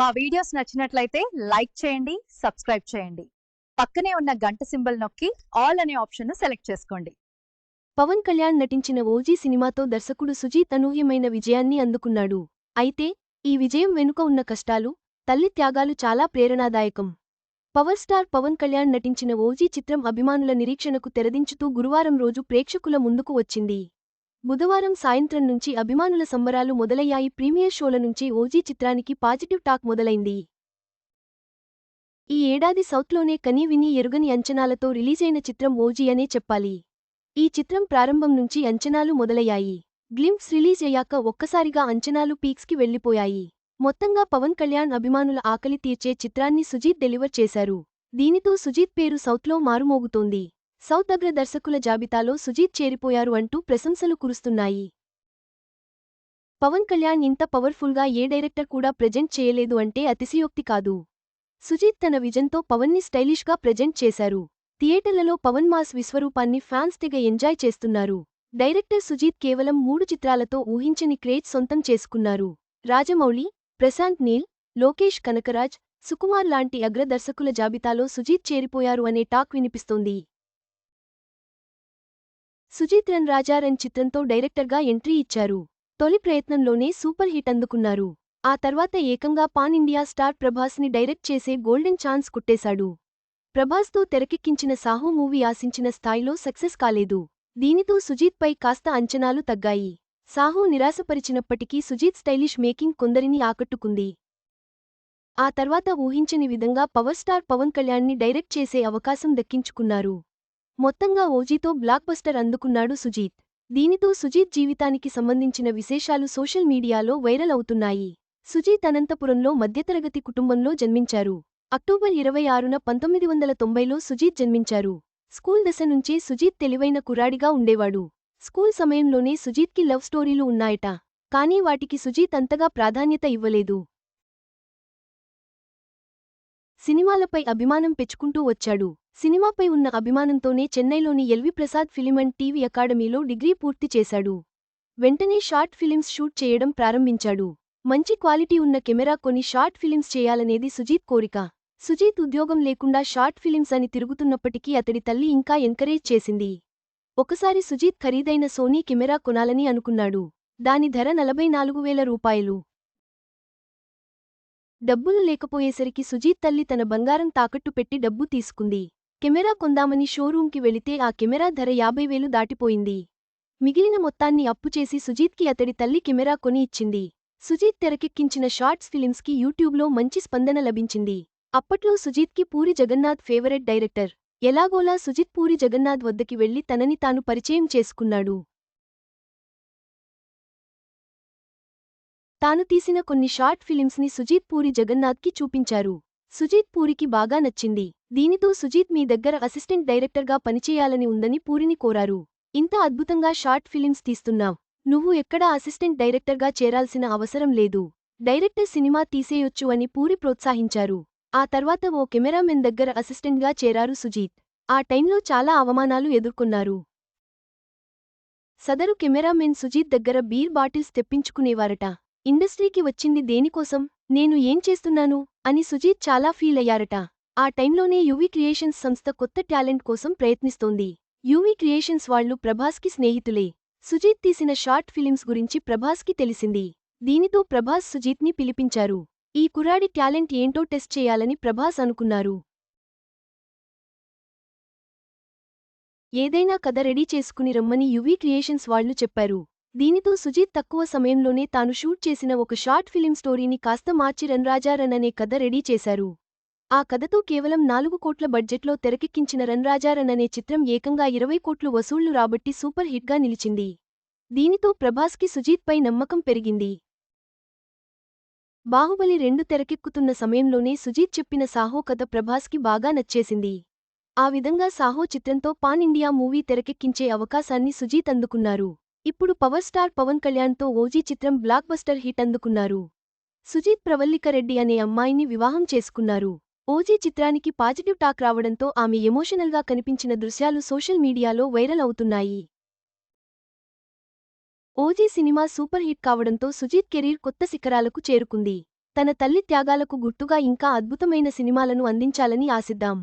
మా వీడియోస్ నచ్చినట్లయితే లైక్ చేయండి సబ్స్క్రైబ్ చేయండి. పక్కనే ఉన్న గంట సింబల్ నొక్కి ఆల్ అనే ఆప్షన్ సెలెక్ట్ చేసుకోండి. పవన్ కళ్యాణ్ నటించిన ఓజీ సినిమాతో దర్శకుడు సుజీత్ అనూహ్యమైన విజయాన్ని అందుకున్నాడు. అయితే ఈ విజయం వెనుక ఉన్న కష్టాలు తల్లి త్యాగాలు చాలా ప్రేరణాదాయకం. పవర్ స్టార్ పవన్ కళ్యాణ్ నటించిన ఓజీ చిత్రం అభిమానుల నిరీక్షణకు తెరదించుతూ గురువారం రోజు ప్రేక్షకుల ముందుకు వచ్చింది. బుధవారం సాయంత్రం నుంచి అభిమానుల సంబరాలు మొదలయ్యాయి. ప్రీమియర్ షోల నుంచి ఓజీ చిత్రానికి పాజిటివ్ టాక్ మొదలైంది. ఈ ఏడాది సౌత్లోనే కనీ విని ఎరుగని అంచనాలతో రిలీజైన చిత్రం ఓజీ అనే చెప్పాలి. ఈ చిత్రం ప్రారంభం నుంచి అంచనాలు మొదలయ్యాయి. గ్లింప్స్ రిలీజ్ అయ్యాక ఒక్కసారిగా అంచనాలు పీక్స్కి వెళ్ళిపోయాయి మొత్తంగా పవన్ కళ్యాణ్ అభిమానుల ఆకలి తీర్చే చిత్రాన్ని సుజీత్ డెలివర్ చేశారు. దీనితో సుజీత్ పేరు సౌత్లో మారుమోగుతోంది. సౌత్ అగ్ర దర్శకుల జాబితాలో సుజీత్ చేరిపోయారు అంటూ ప్రశంసలు కురుస్తున్నాయి. పవన్ కళ్యాణ్ ఇంత పవర్ఫుల్గా ఏ డైరెక్టర్ కూడా ప్రెజెంట్ చేయలేదు అంటే అతిశయోక్తి కాదు. సుజీత్ తన విజన్తో పవన్ని స్టైలిష్గా ప్రెజెంట్ చేశారు. థియేటర్లలో పవన్ మాస్ విశ్వరూపాన్ని ఫ్యాన్స్ తెగ ఎంజాయ్ చేస్తున్నారు. డైరెక్టర్ సుజీత్ కేవలం మూడు చిత్రాలతో ఊహించని క్రేజ్ సొంతం చేసుకున్నారు. రాజమౌళి ప్రశాంత్ నీల్ లోకేష్ కనకరాజ్ సుకుమార్ లాంటి అగ్ర దర్శకుల జాబితాలో సుజీత్ చేరిపోయారు అనే టాక్ వినిపిస్తోంది. సుజీత్ రన్ రాజా రన్ చిత్రంతో డైరెక్టర్గా ఎంట్రీ ఇచ్చారు. తొలి ప్రయత్నంలోనే సూపర్ హిట్ అందుకున్నారు. ఆ తర్వాత ఏకంగా పాన్ ఇండియా స్టార్ ప్రభాస్ని డైరెక్ట్ చేసే గోల్డెన్ ఛాన్స్ కుట్టేశాడు. ప్రభాస్తో తెరకెక్కించిన సాహో మూవీ ఆశించిన స్థాయిలో సక్సెస్ కాలేదు. దీనితో సుజీత్పై కాస్త అంచనాలు తగ్గాయి. సాహో నిరాశపరిచినప్పటికీ సుజీత్ స్టైలిష్ మేకింగ్ కొందరిని ఆకట్టుకుంది. ఆ తర్వాత ఊహించని విధంగా పవర్ స్టార్ పవన్ కళ్యాణ్ని డైరెక్ట్ చేసే అవకాశం దక్కించుకున్నారు. మొత్తంగా ఓజీతో బ్లాక్ బస్టర్ అందుకున్నాడు సుజీత్. దీనితో సుజీత్ జీవితానికి సంబంధించిన విశేషాలు సోషల్ మీడియాలో వైరల్ అవుతున్నాయి. సుజీత్ అనంతపురంలో మధ్యతరగతి కుటుంబంలో జన్మించారు. అక్టోబర్ ఇరవై ఆరున పంతొమ్మిది వందల తొంభైలో సుజీత్ జన్మించారు. స్కూల్ దశ నుంచే సుజీత్ తెలివైన కురాడిగా ఉండేవాడు. స్కూల్ సమయంలోనే సుజీత్కి లవ్ స్టోరీలు ఉన్నాయట. కానీ వాటికి సుజీత్ అంతగా ప్రాధాన్యత ఇవ్వలేదు. సినిమాలపై అభిమానం పెంచుకుంటూ వచ్చాడు. సినిమాపై ఉన్న అభిమానంతోనే చెన్నైలోని LV Prasad film and TV అకాడమీలో డిగ్రీ పూర్తి చేశాడు. వెంటనే షార్ట్ ఫిలిమ్స్ షూట్ చేయడం ప్రారంభించాడు. మంచి క్వాలిటీ ఉన్న కెమెరా కొని షార్ట్ ఫిలిమ్స్ చేయాలనేది సుజీత్ కోరిక. సుజీత్ ఉద్యోగం లేకుండా షార్ట్ ఫిలిమ్స్ అని తిరుగుతున్నప్పటికీ అతడి తల్లి ఇంకా ఎంకరేజ్ చేసింది. ఒకసారి సుజీత్ ఖరీదైన సోనీ కెమెరా కొనాలని అనుకున్నాడు. దాని ధర నలభై నాలుగు వేల రూపాయలు. డబ్బులు లేకపోయేసరికి సుజీత్ తల్లి తన బంగారం తాకట్టు పెట్టి డబ్బు తీసుకుంది. కెమెరా కొందామని షోరూంకి వెళితే ఆ కెమెరా ధర యాభై వేలు దాటిపోయింది. మిగిలిన మొత్తాన్ని అప్పుచేసి సుజీత్కి అతడి తల్లి కెమెరా కొని ఇచ్చింది. సుజీత్ తెరకెక్కించిన షార్ట్స్ ఫిలిమ్స్కి యూట్యూబ్లో మంచి స్పందన లభించింది. అప్పట్లో సుజీత్కి పూరి జగన్నాథ్ ఫేవరెట్ డైరెక్టర్. ఎలాగోలా సుజిత్ పూరి జగన్నాథ్ వద్దకి వెళ్ళి తనని తాను పరిచయం చేసుకున్నాడు. తాను తీసిన కొన్ని షార్ట్ ఫిలిమ్స్ని సుజీత్ పూరి జగన్నాథ్కి చూపించారు. సుజీత్ పూరికి బాగా నచ్చింది. దీనితో సుజీత్ మీ దగ్గర అసిస్టెంట్ డైరెక్టర్గా పనిచేయాలని ఉందని పూరిని కోరారు. ఇంత అద్భుతంగా షార్ట్ ఫిలిమ్స్ తీస్తున్నావ్. నువ్వు ఎక్కడా అసిస్టెంట్ డైరెక్టర్గా చేరాల్సిన అవసరం లేదు. డైరెక్టర్ సినిమా తీసేయొచ్చు అని పూరి ప్రోత్సహించారు. ఆ తర్వాత ఓ కెమెరామెన్ దగ్గర అసిస్టెంట్గా చేరారు సుజీత్. ఆ టైంలో చాలా అవమానాలు ఎదుర్కొన్నారు. సదరు కెమెరామెన్ సుజీత్ దగ్గర బీర్ బాటిల్స్ తెప్పించుకునేవారట. ఇండస్ట్రీకి వచ్చింది దేనికోసం? నేను ఏం చేస్తున్నాను? అని సుజీత్ చాలా ఫీల్ అయ్యారట. ఆ టైంలోనే యువీ క్రియేషన్స్ సంస్థ కొత్త టాలెంట్ కోసం ప్రయత్నిస్తోంది. యువీ క్రియేషన్స్ వాళ్ళు ప్రభాస్కి స్నేహితులే. సుజీత్ తీసిన షార్ట్ ఫిలిమ్స్ గురించి ప్రభాస్కి తెలిసింది. దీనితో ప్రభాస్ సుజీత్ని పిలిపించారు. ఈ కుర్రాడి టాలెంట్ ఏంటో టెస్ట్ చేయాలని ప్రభాస్ అనుకున్నారు. ఏదైనా కథ రెడీ చేసుకుని రమ్మని యువీ క్రియేషన్స్ వాళ్ళు చెప్పారు. దీనితో సుజీత్ తక్కువ సమయంలోనే తాను షూట్ చేసిన ఒక షార్ట్ ఫిలిం స్టోరీని కాస్త మార్చి రన్ అనే కథ రెడీ చేశారు. ఆ కథతో కేవలం నాలుగు కోట్ల బడ్జెట్లో తెరకెక్కించిన రన్ రన్ అనే చిత్రం ఏకంగా ఇరవై కోట్లు వసూళ్ళు రాబట్టి సూపర్ హిట్గా నిలిచింది. దీనితో ప్రభాస్కి సుజీత్పై నమ్మకం పెరిగింది. బాహుబలి రెండు తెరకెక్కుతున్న సమయంలోనే సుజీత్ చెప్పిన సాహో కథ ప్రభాస్కి బాగా నచ్చేసింది. ఆ విధంగా సాహో చిత్రంతో పాన్ ఇండియా మూవీ తెరకెక్కించే అవకాశాన్ని సుజీత్ అందుకున్నారు. ఇప్పుడు పవర్ స్టార్ పవన్ కళ్యాణ్తో ఓజీ చిత్రం బ్లాక్ బస్టర్ హిట్ అందుకున్నారు. సుజీత్ ప్రవల్లిక రెడ్డి అనే అమ్మాయిని వివాహం చేసుకున్నారు. ఓజీ చిత్రానికి పాజిటివ్ టాక్ రావడంతో ఆమె ఎమోషనల్గా కనిపించిన దృశ్యాలు సోషల్ మీడియాలో వైరల్ అవుతున్నాయి. ఓజీ సినిమా సూపర్ హిట్ కావడంతో సుజీత్ కెరీర్ కొత్త శిఖరాలకు చేరుకుంది. తన తల్లి త్యాగాలకు గుర్తుగా ఇంకా అద్భుతమైన సినిమాలను అందించాలని ఆశిద్దాం.